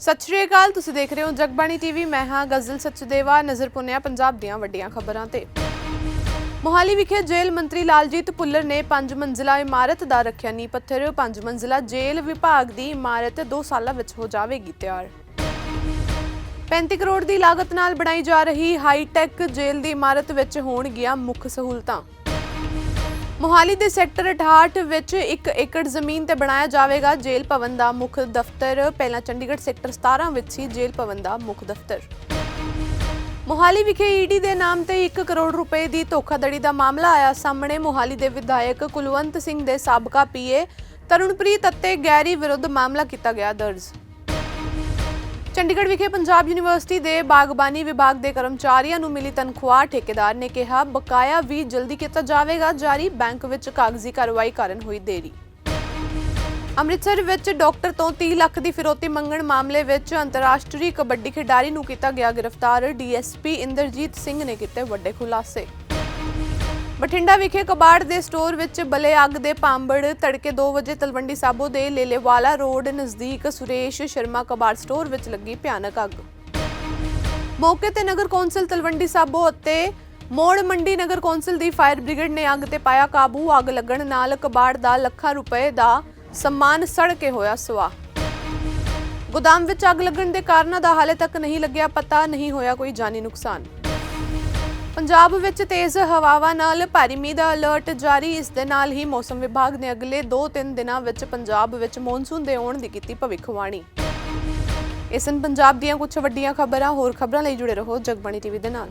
ਸਤਿ ਸ਼੍ਰੀ ਅਕਾਲ, ਤੁਸੀਂ ਦੇਖ ਰਹੇ ਹੋ ਜਗਬਾਣੀ ਟੀਵੀ। ਮੈਂ ਹਾਂ ਗਜ਼ਲ ਸਚਦੇਵਾ, ਨਜ਼ਰ ਪੁੰਨਿਆ ਪੰਜਾਬ ਦੀਆਂ ਵੱਡੀਆਂ ਖਬਰਾਂ ਤੇ। ਮੋਹਾਲੀ ਵਿਖੇ ਜੇਲ੍ਹ ਮੰਤਰੀ ਲਾਲਜੀਤ ਭੁੱਲਰ ਨੇ ਪੰਜ ਮੰਜ਼ਿਲਾ ਇਮਾਰਤ ਦਾ ਰੱਖਿਆ ਨੀਂਹ ਪੱਥਰ। ਪੰਜ ਮੰਜ਼ਿਲਾ ਜੇਲ੍ਹ ਵਿਭਾਗ ਦੀ ਇਮਾਰਤ 2 ਸਾਲਾਂ ਵਿੱਚ ਹੋ ਜਾਵੇਗੀ ਤਿਆਰ। 35 ਕਰੋੜ ਦੀ ਲਾਗਤ ਨਾਲ ਬਣਾਈ ਜਾ ਰਹੀ ਹਾਈ-ਟੈਕ ਜੇਲ੍ਹ ਦੀ ਇਮਾਰਤ ਵਿੱਚ ਹੋਣਗੀਆਂ ਮੁੱਖ ਸਹੂਲਤਾਂ। ਮੋਹਾਲੀ ਦੇ ਸੈਕਟਰ 68 ਵਿੱਚ 1 ਏਕੜ ਜ਼ਮੀਨ ਤੇ ਬਣਾਇਆ ਜਾਵੇਗਾ ਜੇਲ੍ਹ ਭਵਨ ਦਾ ਮੁੱਖ ਦਫ਼ਤਰ। ਪਹਿਲਾਂ ਚੰਡੀਗੜ੍ਹ ਸੈਕਟਰ 17 ਵਿੱਚ ਸੀ ਜੇਲ੍ਹ ਭਵਨ ਦਾ ਮੁੱਖ ਦਫ਼ਤਰ। ਮੋਹਾਲੀ ਵਿਖੇ ਈਡੀ ਦੇ ਨਾਮ ਤੇ 1 ਕਰੋੜ ਰੁਪਏ ਦੀ ਧੋਖਾਧੜੀ ਦਾ ਮਾਮਲਾ ਆਇਆ ਸਾਹਮਣੇ। ਮੋਹਾਲੀ ਦੇ ਵਿਧਾਇਕ ਕੁਲਵੰਤ ਸਿੰਘ ਦੇ ਸਾਬਕਾ ਪੀਏ ਤਰੁਣਪ੍ਰੀਤ ਅਤੇ ਗੈਰੀ ਵਿਰੁੱਧ ਮਾਮਲਾ ਕੀਤਾ ਗਿਆ ਦਰਜ। ਚੰਡੀਗੜ੍ਹ ਵਿਖੇ ਪੰਜਾਬ ਯੂਨੀਵਰਸਿਟੀ ਦੇ ਬਾਗਬਾਨੀ ਵਿਭਾਗ ਦੇ ਕਰਮਚਾਰੀਆਂ ਨੂੰ ਮਿਲੀ ਤਨਖਾਹ ਠੇਕੇਦਾਰ ਨੇ ਕਿਹਾ, ਬਕਾਇਆ ਵੀ ਜਲਦੀ ਕੀਤਾ ਜਾਵੇਗਾ। ਜਾਰੀ ਬੈਂਕ ਵਿੱਚ ਕਾਗਜ਼ੀ ਕਾਰਵਾਈ ਕਾਰਨ ਹੋਈ ਦੇਰੀ। ਅੰਮ੍ਰਿਤਸਰ ਵਿੱਚ ਡਾਕਟਰ ਤੋਂ 30 ਲੱਖ ਦੀ ਫਿਰੋਤੀ ਮੰਗਣ ਮਾਮਲੇ ਵਿੱਚ ਅੰਤਰਰਾਸ਼ਟਰੀ ਕਬੱਡੀ ਖਿਡਾਰੀ ਨੂੰ ਕੀਤਾ ਗਿਆ ਗ੍ਰਿਫਤਾਰ। ਡੀਐਸਪੀ ਇੰਦਰਜੀਤ ਸਿੰਘ ਨੇ ਕੀਤੇ ਵੱਡੇ ਖੁਲਾਸੇ। ਬਠਿੰਡਾ ਵਿਖੇ ਕਬਾੜ ਦੇ ਸਟੋਰ ਵਿੱਚ ਬਲੇ ਅੱਗ ਦੇ ਪਾਂਬੜ ਤੜਕੇ 2 ਵਜੇ ਤਲਵੰਡੀ ਸਾਬੋ ਦੇ ਲੇਲੇਵਾਲਾ ਰੋਡ ਨਜ਼ਦੀਕ ਸੁਰੇਸ਼ ਸ਼ਰਮਾ ਕਬਾੜ ਸਟੋਰ ਵਿੱਚ ਲੱਗੀ ਭਿਆਨਕ ਅੱਗ। ਮੌਕੇ ਤੇ ਨਗਰ ਕੌਂਸਲ ਤਲਵੰਡੀ ਸਾਬੋ ਅਤੇ ਮੋੜ ਮੰਡੀ ਨਗਰ ਕੌਂਸਲ ਦੀ ਫਾਇਰ ਬ੍ਰਿਗੇਡ ਨੇ ਅੱਗ ਤੇ ਪਾਇਆ ਕਾਬੂ। ਅੱਗ ਲੱਗਣ ਨਾਲ ਕਬਾੜ ਦਾ ਲੱਖਾਂ ਰੁਪਏ ਦਾ ਸਮਾਨ ਸੜ ਕੇ ਹੋਇਆ ਸੁਆਹ ਗੋਦਾਮ ਵਿੱਚ ਅੱਗ ਲੱਗਣ ਦੇ ਕਾਰਨਾਂ ਦਾ ਹਾਲੇ ਤੱਕ ਨਹੀਂ ਲੱਗਿਆ ਪਤਾ, ਨਹੀਂ ਹੋਇਆ ਕੋਈ ਜਾਨੀ ਨੁਕਸਾਨ। ਪੰਜਾਬ ਵਿੱਚ ਤੇਜ਼ ਹਵਾਵਾਂ ਨਾਲ ਭਾਰੀ ਮੀਂਹ ਦਾ ਅਲਰਟ ਜਾਰੀ। ਇਸ ਦੇ ਨਾਲ ਹੀ ਮੌਸਮ ਵਿਭਾਗ ਨੇ ਅਗਲੇ 2-3 ਦਿਨਾਂ ਵਿੱਚ ਪੰਜਾਬ ਵਿੱਚ ਮੌਨਸੂਨ ਦੇ ਆਉਣ ਦੀ ਕੀਤੀ ਭਵਿੱਖਬਾਣੀ। ਇਸ ਹਨ ਪੰਜਾਬ ਦੀਆਂ ਕੁਝ ਵੱਡੀਆਂ ਖਬਰਾਂ, ਹੋਰ ਖਬਰਾਂ ਲਈ ਜੁੜੇ ਰਹੋ ਜਗਬਾਣੀ ਟੀਵੀ ਦੇ ਨਾਲ।